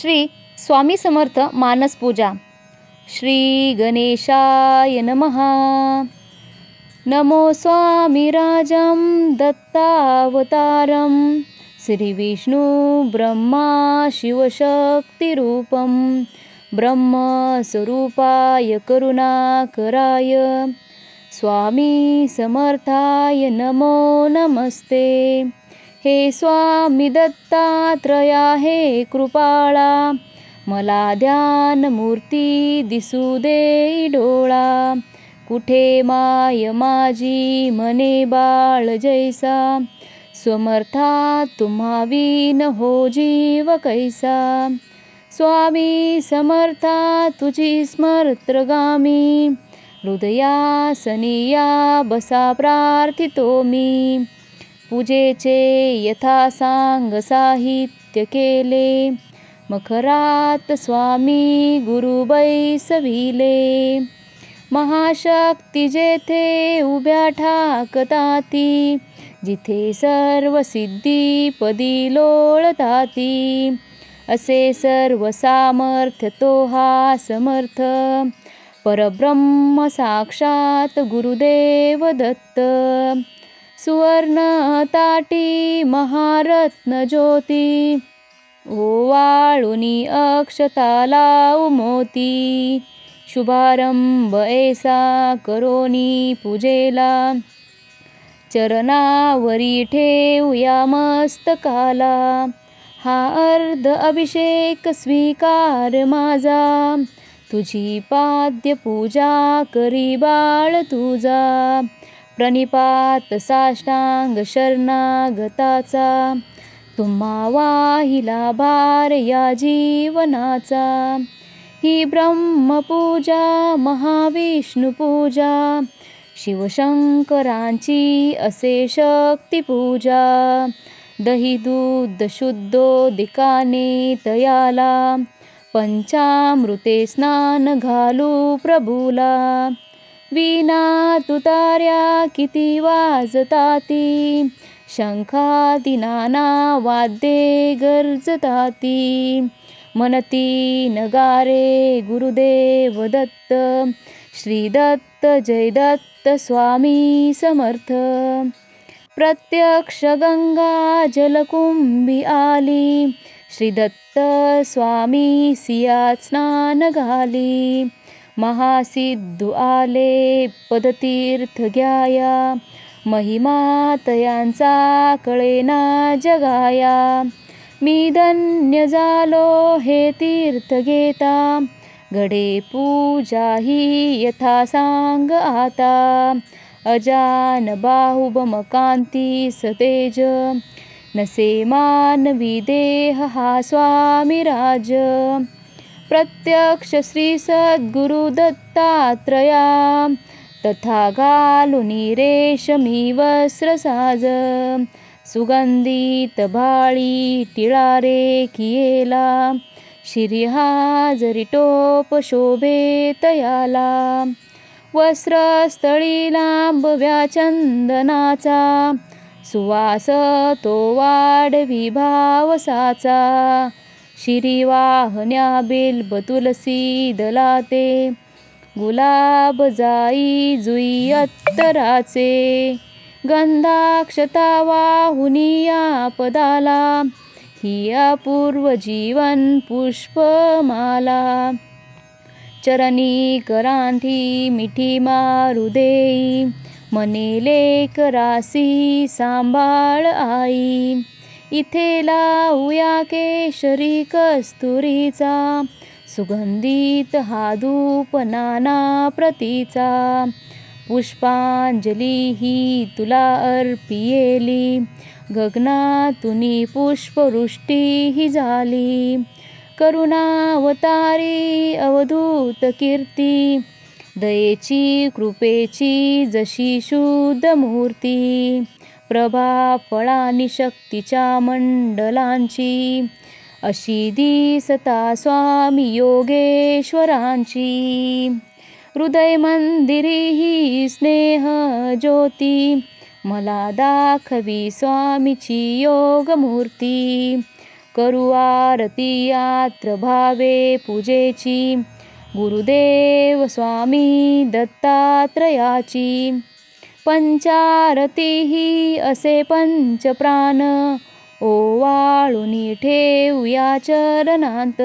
श्री स्वामी समर्थ मानस पूजा. श्री गणेशाय नमः. नमो स्वामिराजं दत्तावतारं. श्रीविष्णु ब्रह्मा शिवशक्तिरूपं. ब्रह्मस्वरूपाय करुणाकराय. स्वामी समर्थाय नमो नमस्ते. हे स्वामी दत्तात्रया हे कृपाळा मला ध्यान मूर्ती दिसू दे डोळा. कुठे माय माझी मने बाळ जैसा? स्वमर्था तुम्हा विन हो जीव कैसा? स्वामी समर्था तुझी स्मर्त्रगामी हृदयासनिया बसा प्रार्थितो मी. पूजेचे यथासांग साहित्य केले. मखरात स्वामी गुरुबै सविले. महाशक्ती जेथे उभ्या ठाकताती जिथे सर्व सिद्धी पदी लोळताती. असे सर्व सामर्थ्य तो हा समर्थ. परब्रह्म साक्षात गुरुदेव दत्त. सुवर्ण ताटी महारत्न ज्योती ओवाळुनी अक्षताला मोती शुभारंभ ऐसा करोनी पूजेला. चरणावरी ठेवूया मस्तकाला हा अर्ध अभिषेक स्वीकार माझा. तुझी पाद्य पूजा करी बाळ तुझा प्रणिपात साष्टांग शरणागताचा तुम्हा वाहिला भार या जीवनाचा. ही ब्रह्मपूजा महाविष्णुपूजा शिवशंकरांची असे शक्तिपूजा. दही दूध शुद्धोदिकाने तयाला पंचामृते स्नान घालू प्रभूला. वीणा तुतार्या किती वाजताती? शंखाती नाना वाद्ये गरजताती. मनती नगारे गुरुदेव दत्त. श्री दत्त जय दत्त स्वामी समर्थ. प्रत्यक्ष गंगा जलकुंभी आली. श्री दत्त स्वामी सियात स्नान घाली. महासिद्धु आले पदतीर्थ घ्याया महिमा तयांचा कळेना जगाया. मी धन्य झालो हे तीर्थ घेता घडे पूजा ही यथा सांग आता. अजान बाहुबमकांती सतेज नसे मानवी देह हा स्वामी राज. प्रत्यक्ष श्री सद्गुरु दत्तात्रया तथा घालुनी रेशमी वस्त्र साज सुगंधित भाळी टिळारे कियेला शिरिहाजरी टोप शोभे तयाला वस्त्रस्थळी लांबव्या चंदनाचा सुवास तो वाढवी भावसाचा शिरीवाहन्या बिल्ब तुलसी दलाते गुलाब जाई जुई अत्तराचे गंधाक्षता वाहुनिया पदाला ही अपूर्व जीवन पुष्पमाला. चरणी करांठी मिठी मारुदेई मने रासी सांभाळ आई. इथे लावूया केशरी कस्तुरीचा सुगंधित हा धूप नाना प्रतीचा. पुष्पांजली ही तुला अर्पियेली गगनातुनी पुष्पवृष्टी ही झाली. करुणावतारी अवधूत कीर्ती दयेची कृपेची जशी शुद्ध मूर्ती. प्रभा फळानी शक्तीच्या मंडलांची. अशी दिसता स्वामी योगेश्वरांची. हृदय मंदिरी ही स्नेह ज्योती मला दाखवी स्वामीची योगमूर्ती. करू आरती यात्र भावे पूजेची. गुरुदेव स्वामी दत्तात्रयाची. पंचारतीही असे पंच प्राण ओ ओवाळूनी ठेवूया चरणांत.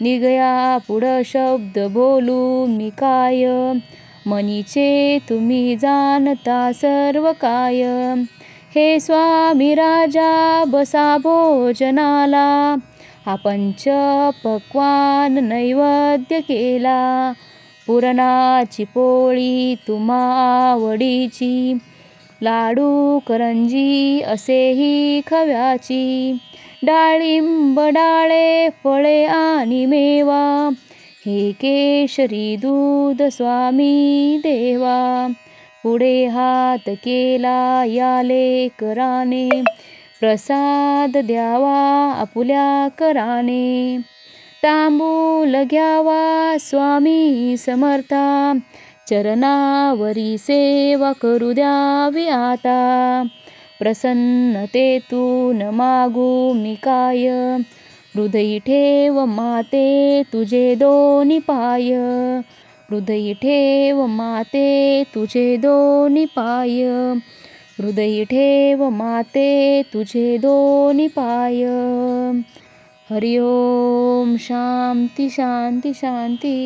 निगया पुढं शब्द बोलू मी काय? मनीचे तुम्ही जाणता सर्व काय? हे स्वामी राजा बसा भोजनाला. हा पंच पक्वान नैवेद्य केला. पुरणाची पोळी तुम्हा आवडीची लाडू करंजी असेही खव्याची. डाळिंब डाळे फळे आणि मेवा. हे केशरी दूध स्वामी देवा. पुढे हात केला याले कराने प्रसाद द्यावा आपुल्या कराने. तांबूल घ्यावा स्वामी समर्था. चरणावरी सेवा करू द्यावी आता. प्रसन्नतेतून मागू मी काय? हृदयी ठेव माते तुझे दोन्ही पाय. हृदयी ठेव माते तुझे दोन्ही पाय. हृदयी ठेव माते तुझे दोन्ही पाय. हरिओम शांती शांती शांती।